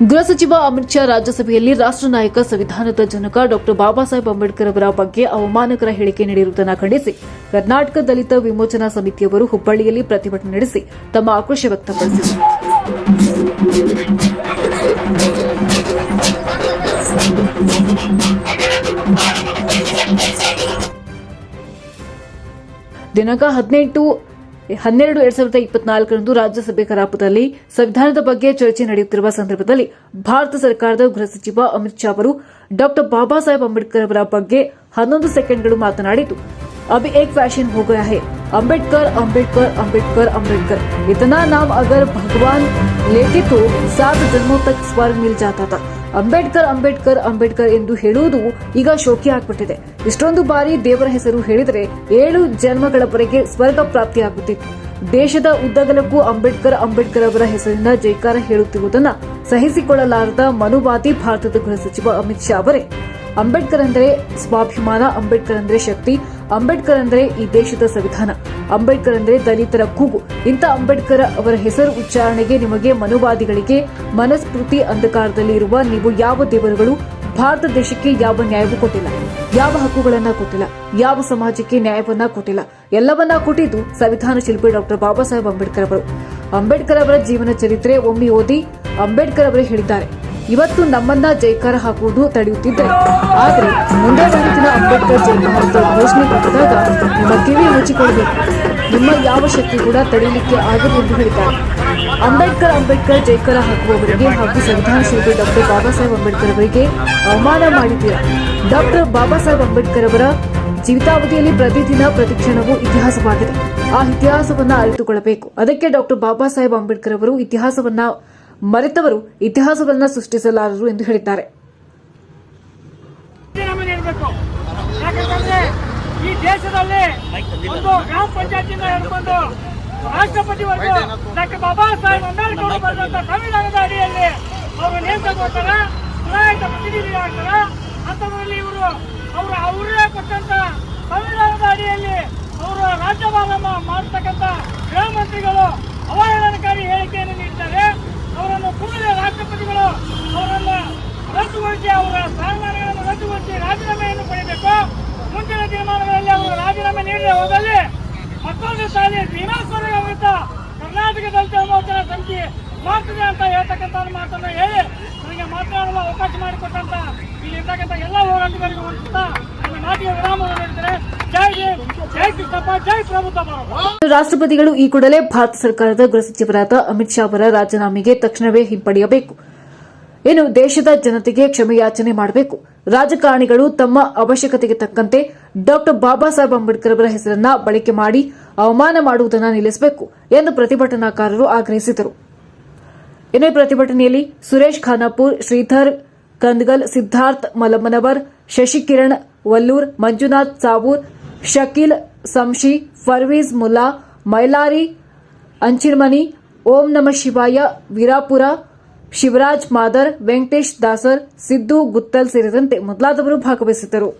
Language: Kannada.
ಗೃಹ ಸಚಿವ ಅಮಿತ್ ಶಾ ರಾಜ್ಯಸಭೆಯಲ್ಲಿ ರಾಷ್ಟ್ರ ನಾಯಕ ಸಂವಿಧಾನದ ಜನಕ ಡಾಕ್ಟರ್ ಬಾಬಾ ಸಾಹೇಬ್ ಅಂಬೇಡ್ಕರ್ ಅವರ ಬಗ್ಗೆ ಅವಮಾನಕರ ಹೇಳಿಕೆ ನೀಡಿರುವುದನ್ನು ಖಂಡಿಸಿ ಕರ್ನಾಟಕ ದಲಿತ ವಿಮೋಚನಾ ಸಮಿತಿಯವರು ಹುಬ್ಬಳ್ಳಿಯಲ್ಲಿ ಪ್ರತಿಭಟನೆ ನಡೆಸಿ ತಮ್ಮ ಆಕ್ರೋಶ ವ್ಯಕ್ತಪಡಿಸಿದರು. ದಿನಾಂಕ ಹದಿನೆಂಟು ಹನ್ನೆರಡು ಎರಡ್ ಸಾವಿರದ ಇಪ್ಪತ್ನಾಲ್ಕರಂದು ರಾಜ್ಯಸಭೆ ಕಲಾಪದಲ್ಲಿ ಸಂವಿಧಾನದ ಬಗ್ಗೆ ಚರ್ಚೆ ನಡೆಯುತ್ತಿರುವ ಸಂದರ್ಭದಲ್ಲಿ ಭಾರತ ಸರ್ಕಾರದ ಗೃಹ ಸಚಿವ ಅಮಿತ್ ಶಾ ಅವರು ಡಾಕ್ಟರ್ ಬಾಬಾ ಸಾಹೇಬ್ ಅಂಬೇಡ್ಕರ್ ಅವರ ಬಗ್ಗೆ ಹನ್ನೊಂದು ಸೆಕೆಂಡ್ಗಳು ಮಾತನಾಡಿದ್ದು अभी एक फैशन हो गया है अंबेडकर अंबेडकर अंबेडकर अंबेडकर इतना नाम अगर भगवान लेते तो सात जन्मों तक स्वर्ग मिल जाता था ಅಂಬೇಡ್ಕರ್ ಅಂಬೇಡ್ಕರ್ ಅಂಬೇಡ್ಕರ್ ಎಂದು ಹೇಳುವುದು ಈಗ ಶೋಕಿ ಆಗ್ಬಿಟ್ಟಿದೆ. ಇಷ್ಟೊಂದು ಬಾರಿ ದೇವರ ಹೆಸರು ಹೇಳಿದರೆ ಏಳು ಜನ್ಮಗಳವರೆಗೆ ಸ್ವರ್ಗ ಪ್ರಾಪ್ತಿಯಾಗುತ್ತಿತ್ತು. ದೇಶದ ಉದ್ದಗಲಕ್ಕೂ ಅಂಬೇಡ್ಕರ್ ಅಂಬೇಡ್ಕರ್ ಅವರ ಹೆಸರಿನ ಜೈಕಾರ ಹೇಳುತ್ತಿರುವುದನ್ನು ಸಹಿಸಿಕೊಳ್ಳಲಾರದ ಮನುವಾದಿ ಭಾರತದ ಗೃಹ ಸಚಿವ ಅಮಿತ್ ಶಾ ಅವರೇ. ಅಂಬೇಡ್ಕರ್ ಅಂದರೆ ಸ್ವಾಭಿಮಾನ, ಅಂಬೇಡ್ಕರ್ ಅಂದರೆ ಶಕ್ತಿ ಅಂಬೇಡ್ಕರ್ ಅಂದರೆ ಈ ದೇಶದ ಸಂವಿಧಾನ. ಅಂಬೇಡ್ಕರ್ ಅಂದರೆ ದಲಿತರ ಕೂಗು. ಇಂಥ ಅಂಬೇಡ್ಕರ್ ಅವರ ಹೆಸರು ಉಚ್ಚಾರಣೆಗೆ ನಿಮಗೆ ಮನುವಾದಿಗಳಿಗೆ ಮನಸ್ಫೂರ್ತಿ ಅಂಧಕಾರದಲ್ಲಿ ಇರುವ ನೀವು ಯಾವ ದೇವರುಗಳು, ಭಾರತ ದೇಶಕ್ಕೆ ಯಾವ ನ್ಯಾಯವೂ ಕೊಟ್ಟಿಲ್ಲ. ಯಾವ ಹಕ್ಕುಗಳನ್ನ ಕೊಟ್ಟಿಲ್ಲ. ಯಾವ ಸಮಾಜಕ್ಕೆ ನ್ಯಾಯವನ್ನ ಕೊಟ್ಟಿಲ್ಲ. ಎಲ್ಲವನ್ನ ಕೊಟ್ಟಿದ್ದು ಸಂವಿಧಾನ ಶಿಲ್ಪಿ ಡಾಕ್ಟರ್ ಬಾಬಾ ಸಾಹೇಬ್ ಅಂಬೇಡ್ಕರ್ ಅವರು. ಅಂಬೇಡ್ಕರ್ ಅವರ ಜೀವನ ಚರಿತ್ರೆ ಒಮ್ಮೆ ಓದಿ ಅಂಬೇಡ್ಕರ್ ಅವರೇ ಹೇಳಿದ್ದಾರೆ. ಇವತ್ತು ನಮ್ಮನ್ನ ಜೈಕಾರ ಹಾಕುವುದು ತಡೆಯುತ್ತಿದೆ. ಆದರೆ ಮುಂದೆ ದಿನ ಅಂಬೇಡ್ಕರ್ ಮಹೋತ್ಸವ ಘೋಷಣೆ ಬಂದಾಗ ನಿಮ್ಮ ಕಿವಿ ಮುಚ್ಚಿಕೊಳ್ಳಬೇಕು ನಿಮ್ಮ ಯಾವ ಶಕ್ತಿ ಕೂಡ ತಡೆಯಲಿಕ್ಕೆ ಆಗದು ಎಂದು ಹೇಳಿದ್ದಾರೆ. ಅಂಬೇಡ್ಕರ್ ಅಂಬೇಡ್ಕರ್ ಜೈಕಾರ ಹಾಕುವವರಿಗೆ ಹಾಗೂ ಸಂವಿಧಾನ ಶಿಲ್ಪಿ ಡಾಕ್ಟರ್ ಬಾಬಾ ಸಾಹೇಬ್ ಅಂಬೇಡ್ಕರ್ ಅವರಿಗೆ ಅವಮಾನ ಮಾಡಿದ್ದೀರಾ? ಡಾಕ್ಟರ್ ಬಾಬಾ ಸಾಹೇಬ್ ಅಂಬೇಡ್ಕರ್ ಅವರ ಜೀವಿತಾವಧಿಯಲ್ಲಿ ಪ್ರತಿದಿನ ಪ್ರತಿಕ್ಷಣವೂ ಇತಿಹಾಸವಾಗಿದೆ. ಆ ಇತಿಹಾಸವನ್ನ ಅರಿತುಕೊಳ್ಳಬೇಕು. ಅದಕ್ಕೆ ಡಾಕ್ಟರ್ ಬಾಬಾ ಸಾಹೇಬ್ ಅಂಬೇಡ್ಕರ್ ಅವರು ಇತಿಹಾಸವನ್ನ ಮರೆತವರು ಇತಿಹಾಸವನ್ನ ಸೃಷ್ಟಿಸಲಾರರು ಎಂದು ಹೇಳಿದ್ದಾರೆ. ಈ ದೇಶದಲ್ಲಿ ಒಂದು ಗ್ರಾಮ ಪಂಚಾಯತಿಯಿಂದ ಹಿಡ್ಕೊಂಡು ರಾಷ್ಟ್ರಪತಿವರೆಗೂ ಡಾಕ್ಟರ್ ಬಾಬಾ ಸಾಹೇಬ್ ಅಂಬೇಡ್ಕರ್ ಬರೆದಂತ ಸಂವಿಧಾನದ ಅಡಿಯಲ್ಲಿ ಅವರು ನೇಮಕಗೋಸ್ಕರ ಚುನಾಯಿತ ಪ್ರತಿನಿಧಿಗಳಾಗ್ತಾರ. ಅಂತದ್ರಲ್ಲಿ ಇವರು, ಅವರು ಅವರೇ ಕೊಟ್ಟಂತ ಭೀಮಾಸ್ವರ ವಿರುದ್ಧ ಕರ್ನಾಟಕ ದಲಿತ ವಿಮೋಚನಾ ಸಮಿತಿ ಮಾಡ್ತದೆ ಅಂತ ಹೇಳ್ತಕ್ಕಂಥ ಮಾತನ್ನು ಹೇಳಿ ನನಗೆ ಮಾತನಾಡಲು ಅವಕಾಶ ಮಾಡಿಕೊಟ್ಟಂತ ಇಲ್ಲಿ ಇರ್ತಕ್ಕಂಥ ಎಲ್ಲ ಹೋರಾಟಗಾರರಿಗೂ ವಂದಿಸ್ತಾ ನನ್ನ ಮಾತಿಗೆ ವಿರಾಮವನ್ನು ನೀಡಿದರೆ ರಾಷ್ಟ್ರಪತಿಗಳು ಈ ಕೂಡಲೇ ಭಾರತ ಸರ್ಕಾರದ ಗೃಹ ಸಚಿವರಾದ ಅಮಿತ್ ಶಾ ಅವರ ರಾಜೀನಾಮೆಗೆ ತಕ್ಷಣವೇ ಹಿಂಪಡೆಯಬೇಕು. ಇನ್ನು ದೇಶದ ಜನತೆಗೆ ಕ್ಷಮೆಯಾಚನೆ ಮಾಡಬೇಕು. ರಾಜಕಾರಣಿಗಳು ತಮ್ಮ ಅವಶ್ಯಕತೆಗೆ ತಕ್ಕಂತೆ ಡಾಕ್ಟರ್ ಬಾಬಾ ಸಾಹೇಬ್ ಅಂಬೇಡ್ಕರ್ ಅವರ ಹೆಸರನ್ನ ಬಳಕೆ ಮಾಡಿ ಅವಮಾನ ಮಾಡುವುದನ್ನು ನಿಲ್ಲಿಸಬೇಕು ಎಂದು ಪ್ರತಿಭಟನಾಕಾರರು ಆಗ್ರಹಿಸಿದರು. ಇನ್ನೇ ಪ್ರತಿಭಟನೆಯಲ್ಲಿ ಸುರೇಶ್ ಖಾನಾಪುರ್, ಶ್ರೀಧರ್ ಕಂದಗಲ್ ಸಿದ್ದಾರ್ಥ್ ಮಲಮನವರ್ ಶಶಿಕಿರಣ್, ವಲ್ಲೂರ್, ಮಂಜುನಾಥ್ ಸಾವೂರ್, ಶಕೀಲ್, ಸಂಶಿ ಫರ್ವೀಜ್ ಮುಲ್ಲಾ, ಮೈಲಾರಿ ಅಂಚಿರ್ಮನಿ ಓಂ ನಮ ಶಿವಾಯ, ವೀರಾಪುರ ಶಿವರಾಜ್ ಮಾದರ್ ವೆಂಕಟೇಶ್ ದಾಸರ್ ಸಿದ್ದು ಗುತ್ತಲ್ ಸೇರಿದಂತೆ ಮೊದಲಾದವರು ಭಾಗವಹಿಸಿದ್ದರು.